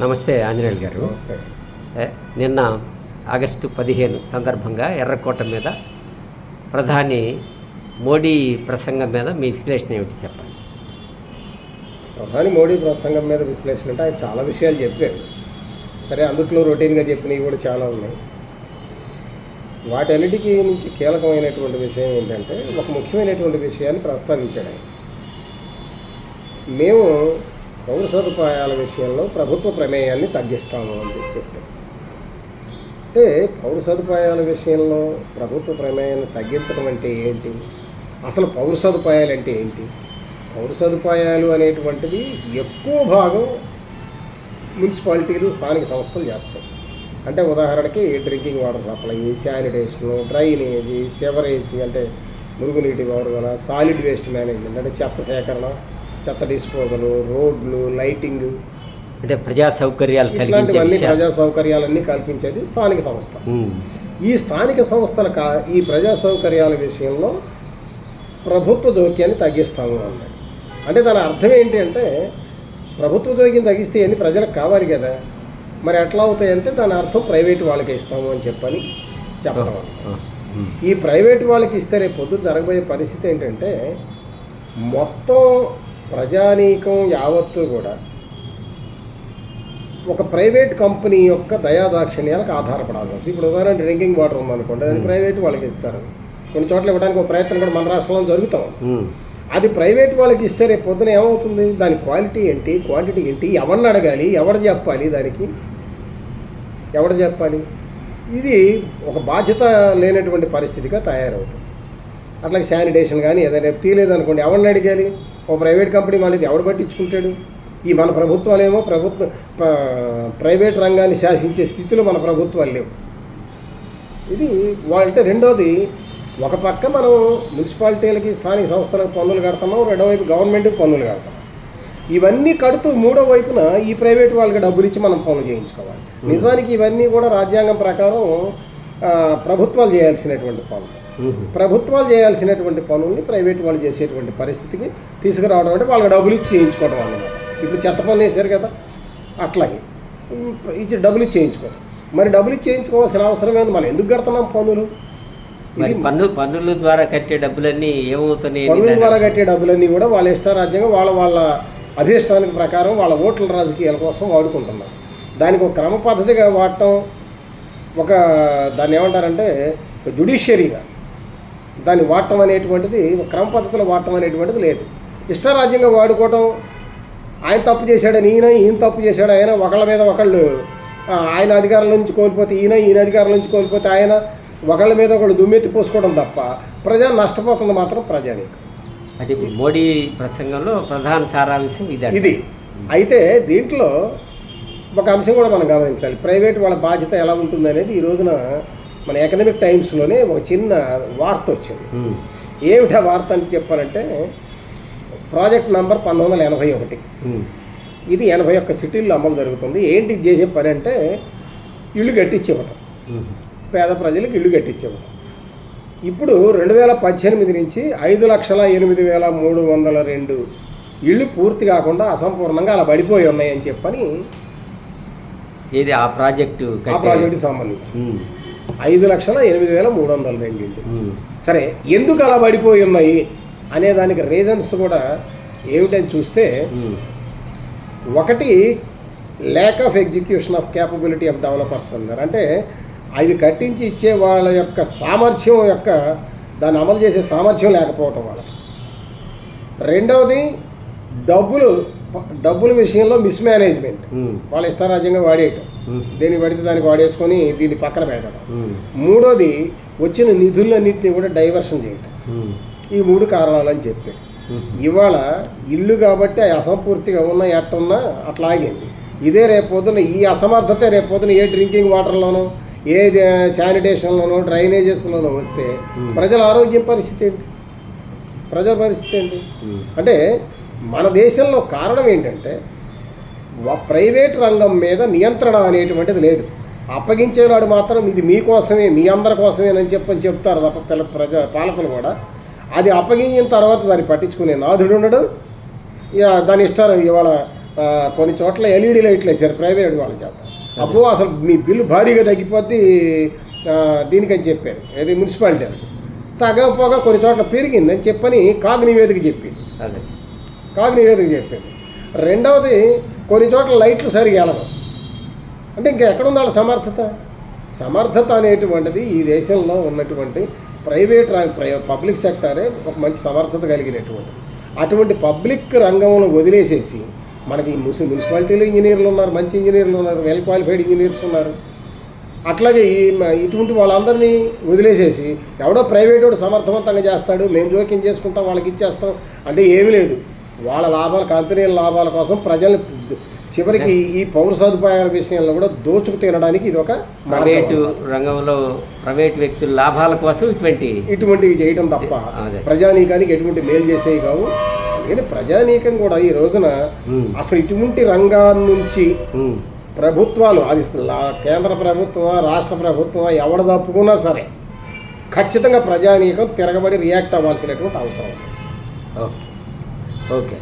నమస్తే ఆంజనేయులు గారు. నిన్న ఆగస్టు పదిహేను సందర్భంగా ఎర్రకోట మీద ప్రధాని మోడీ ప్రసంగం మీద మీ విశ్లేషణ ఏమిటి చెప్పండి. ప్రధాని మోడీ ప్రసంగం మీద విశ్లేషణ అంటే ఆయన చాలా విషయాలు చెప్పారు. సరే అందుట్లో రొటీన్గా చెప్పినవి కూడా చాలా ఉన్నాయి. వాటన్నిటికీ నుంచి కీలకమైనటువంటి విషయం ఏంటంటే ఒక ముఖ్యమైనటువంటి విషయాన్ని ప్రస్తావించాడు ఆయన. మేము పౌర సదుపాయాల విషయంలో ప్రభుత్వ ప్రమేయాన్ని తగ్గిస్తాము అని చెప్పి చెప్పారు. అంటే పౌర సదుపాయాల విషయంలో ప్రభుత్వ ప్రమేయాన్ని తగ్గించడం అంటే ఏంటి? అసలు పౌర సదుపాయాలు అంటే ఏంటి? పౌర సదుపాయాలు అనేటువంటివి ఎక్కువ భాగం మున్సిపాలిటీలు స్థానిక సంస్థలు చేస్తాయి. అంటే ఉదాహరణకి drinking water supply sanitation drainage sewerage అంటే మురుగునీటి పారుదల సాలిడ్ వేస్ట్ మేనేజ్మెంట్ అంటే చెత్త సేకరణ చెత్త డిస్పోజల్ రోడ్లు లైటింగ్. అంటే ప్రజా సౌకర్యాలు ఇట్లాంటివన్నీ విషయాలు ప్రజా సౌకర్యాలన్నీ కల్పించేది స్థానిక సంస్థ. ఈ స్థానిక సంస్థల కా ఈ ప్రజా సౌకర్యాల విషయంలో ప్రభుత్వ జోక్యాన్ని తగ్గిస్తాము అన్నాడు. అంటే దాని అర్థం ఏంటి అంటే ప్రభుత్వ జోక్యం తగ్గిస్తే అన్ని ప్రజలకు కావాలి కదా. మరి ఎట్లా అవుతాయంటే దాని అర్థం ప్రైవేట్ వాళ్ళకి ఇస్తాము అని చెప్పని చెప్పడం ఈ ప్రైవేట్ వాళ్ళకి ఇస్తే రేపు పొద్దున జరగబోయే పరిస్థితి ఏంటంటే మొత్తం ప్రజానీకం యావత్తు కూడా ఒక ప్రైవేట్ కంపెనీ యొక్క దయాదాక్షిణ్యాలకు ఆధారపడాల్సి వస్తుంది. ఇప్పుడు ఉదాహరణ డ్రింకింగ్ వాటర్ ఉందనుకోండి అది ప్రైవేట్ వాళ్ళకి ఇస్తారు. కొన్ని చోట్ల ఇవ్వడానికి ఒక ప్రయత్నం కూడా మన రాష్ట్రంలో జరుగుతాం. అది ప్రైవేట్ వాళ్ళకి ఇస్తే రేపు పొద్దున ఏమవుతుంది? దాని క్వాలిటీ ఏంటి? క్వాంటిటీ ఏంటి? ఎవరిని అడగాలి? ఎవరు చెప్పాలి దానికి? ఎవరు చెప్పాలి? ఇది ఒక బాధ్యత లేనటువంటి పరిస్థితిగా తయారవుతుంది. అట్లాగే శానిటేషన్ కానీ ఏదైనా రేపు తీయలేదనుకోండి ఎవరిని అడిగాలి? ఓ ప్రైవేట్ కంపెనీ మనది ఎవడు పట్టించుకుంటాడు? ఈ మన ప్రభుత్వాలేమో ప్రభుత్వ ప- ప్రైవేట్ రంగాన్ని శాసించే స్థితిలో మన ప్రభుత్వాలు లేవు. ఇది వాళ్ళంటే రెండోది ఒక పక్క మనం మున్సిపాలిటీలకి స్థానిక సంస్థలకు పన్నులు కడుతున్నాం రెండో వైపు గవర్నమెంట్కి పన్నులు కడతాం. ఇవన్నీ కడుతూ మూడో వైపున ఈ ప్రైవేట్ వాళ్ళకి డబ్బులు ఇచ్చి మనం పనులు చేయించుకోవాలి. నిజానికి ఇవన్నీ కూడా రాజ్యాంగం ప్రకారం ప్రభుత్వాలు చేయాల్సినటువంటి పనులు. ప్రభుత్వాలు చేయాల్సినటువంటి పనుల్ని ప్రైవేట్ వాళ్ళు చేసేటువంటి పరిస్థితికి తీసుకురావడం అంటే వాళ్ళకి డబ్బులు ఇచ్చి చేయించుకోవడం అన్నమాట. ఇప్పుడు చెత్త పన్ను వేశారు కదా అట్లాగే. ఇచ్చి డబ్బులు ఇచ్చి చేయించుకోవడం. మరి డబ్బులు ఇచ్చి చేయించుకోవాల్సిన అవసరం ఏంది? మనం ఎందుకు కడుతున్నాం పన్నులు మరి పన్ను పన్నుల ద్వారా కట్టే డబ్బులన్నీ ఏమవుతున్నాయి పన్నుల ద్వారా కట్టే డబ్బులన్నీ కూడా వాళ్ళ ఇష్టారాజ్యంగా వాళ్ళ వాళ్ళ అభిష్టానికి ప్రకారం వాళ్ళ ఓట్ల రాజకీయాల కోసం వాడుకుంటున్నారు. దానికి ఒక క్రమ పద్ధతిగా వాడటం ఒక దాన్ని ఏమంటారంటే జుడిషియరీగా దాన్ని వాడటం అనేటువంటిది క్రమ పద్ధతిలో వాడటం అనేటువంటిది లేదు. ఇష్టారాజ్యంగా వాడుకోవటం ఆయన తప్పు చేశాడని ఈయన ఈయన తప్పు చేశాడు ఆయన ఒకళ్ళ మీద ఒకళ్ళు ఆయన అధికారం నుంచి కోల్పోతే ఈయన ఈయన అధికారం నుంచి కోల్పోతే ఆయన ఒకళ్ళ మీద ఒకళ్ళు దుమ్మెత్తి పోసుకోవడం తప్ప ప్రజా నష్టపోతుంది మాత్రం ప్రజానీకం అంటే ఇప్పుడు మోడీ ప్రసంగంలో ప్రధాన సారాంశం ఇది ఇది. అయితే దీంట్లో ఒక అంశం కూడా మనం గమనించాలి. ప్రైవేట్ వాళ్ళ బాధ్యత ఎలా ఉంటుంది అనేది ఈ రోజున మన ఎకనామిక్ టైమ్స్లోనే ఒక చిన్న వార్త వచ్చింది. ఏమిటా వార్త అని చెప్పాలంటే ప్రాజెక్ట్ నంబర్ పంతొమ్మిది వందల ఎనభై ఒకటి. ఇది ఎనభై ఒక్క సిటీల్లో అమలు జరుగుతుంది. ఏంటి చేసే పని అంటే ఇల్లు కట్టించివ్వటం పేద ప్రజలకు ఇల్లు కట్టించివ్వటం ఇప్పుడు రెండు వేల పద్దెనిమిది నుంచి ఐదు లక్షల ఎనిమిది వేల మూడు వందల రెండు ఇళ్ళు పూర్తి కాకుండా అసంపూర్ణంగా అలా పడిపోయి ఉన్నాయని చెప్పని ఇది ఆ ప్రాజెక్టు ఆ ప్రాజెక్టుకి సంబంధించి. ఐదు లక్షల ఎనిమిది వేల మూడు వందల ఉమ్, సరే ఎందుకు అలా పడిపోయి ఉన్నాయి అనే దానికి రీజన్స్ కూడా ఏమిటని చూస్తే ఒకటి lack of execution of capability of developers అన్నారు అంటే అవి కట్టించి ఇచ్చే వాళ్ళ యొక్క సామర్థ్యం యొక్క దాన్ని అమలు చేసే సామర్థ్యం లేకపోవటం వాళ్ళకి రెండవది డబ్బులు డబ్బుల విషయంలో మిస్మేనేజ్మెంట్ ఉమ్, వాళ్ళ ఇష్టారాజ్యంగా వాడేయటం. దేనికి పడితే దానికి వాడేసుకొని దీన్ని పక్కన పెట్టడం. మూడోది వచ్చిన నిధులన్నింటినీ కూడా డైవర్షన్ చేయటం. ఈ మూడు కారణాలని చెప్పి. ఉమ్, ఇవాళ ఇల్లు కాబట్టి అసంపూర్తిగా ఉన్న ఎట్టున్నా అట్లా ఆగింది. ఇదే రేపొద్దున ఈ అసమర్థత రేపొద్దున ఏ డ్రింకింగ్ వాటర్లోనో ఏ శానిటేషన్లోనో డ్రైనేజెస్లోనో వస్తే. ప్రజల ఆరోగ్యం పరిస్థితి ఏంటి? ప్రజల పరిస్థితి ఏంటి? అంటే మన దేశంలో కారణం ఏంటంటే ప్రైవేట్ రంగం మీద నియంత్రణ అనేటువంటిది లేదు. అప్పగించేనాడు మాత్రం ఇది మీకోసమే మీ అందరి కోసమేనని చెప్పని చెప్తారు తప్ప పిల్ల ప్రజ పాలకులు కూడా. అది అప్పగించిన తర్వాత దాన్ని పట్టించుకునే నాథుడు ఉండడు. ఇక దాని ఇష్టాలు ఇవాళ కొన్ని చోట్ల ఎల్ఈడి లైట్లు వేసారు ప్రైవేట్ వాళ్ళ చేత. అబ్బో అసలు మీ బిల్లు భారీగా తగ్గిపోద్ది ఆ, దీనికని చెప్పారు. ఏది మున్సిపాలిటీ తగ్గకపోగా కొన్ని చోట్ల పెరిగిందని చెప్పని కాగు నివేదిక చెప్పింది. అదే. కాగు నివేదిక చెప్పింది. రెండవది కొన్ని చోట్ల లైట్లు సరిగా వెళ్ళవు అంటే ఇంకా ఎక్కడుంది వాళ్ళ సమర్థత? సమర్థత అనేటువంటిది ఈ దేశంలో ఉన్నటువంటి ప్రైవేట్ రంగ ప్రై- పబ్లిక్ సెక్టారే ఒక మంచి సమర్థత కలిగినటువంటిది. అటువంటి పబ్లిక్ రంగంలో వదిలేసేసి మనకి ఈ మున్సి మున్సిపాలిటీలో ఇంజనీర్లు ఉన్నారు మంచి ఇంజనీర్లు ఉన్నారు వెల్ క్వాలిఫైడ్ ఇంజనీర్స్ ఉన్నారు. అట్లాగే ఈ ఇటువంటి వాళ్ళందరినీ వదిలేసేసి ఎవడో ప్రైవేట్ వాడు సమర్థవంతంగా చేస్తాడు మేము జోక్యం చేసుకుంటాం వాళ్ళకి ఇచ్చేస్తాం అంటే ఏమీ లేదు. వాళ్ళ లాభాల కంపెనీల లాభాల కోసం ప్రజల్ని చివరికి ఈ- పౌర సదుపాయాల విషయంలో కూడా దోచుకు తినడానికి ఇది ఒక ప్రైవేటు. రంగంలో ప్రైవేట్ వ్యక్తుల లాభాల కోసం ఇటువంటి ఇటువంటివి చేయటం తప్ప. ప్రజానీకానికి ఎటువంటి మేలు చేసేవి కావు. అందుకని ప్రజానీకం కూడా ఈ రోజున అసలు ఇటువంటి రంగాల నుంచి ప్రభుత్వాలు అది కేంద్ర ప్రభుత్వమా రాష్ట్ర ప్రభుత్వమా ఎవడ తప్పుకున్నా సరే ఖచ్చితంగా ప్రజానీకం తిరగబడి రియాక్ట్ అవ్వాల్సినటువంటి అవసరం. ఓకే. ఓకే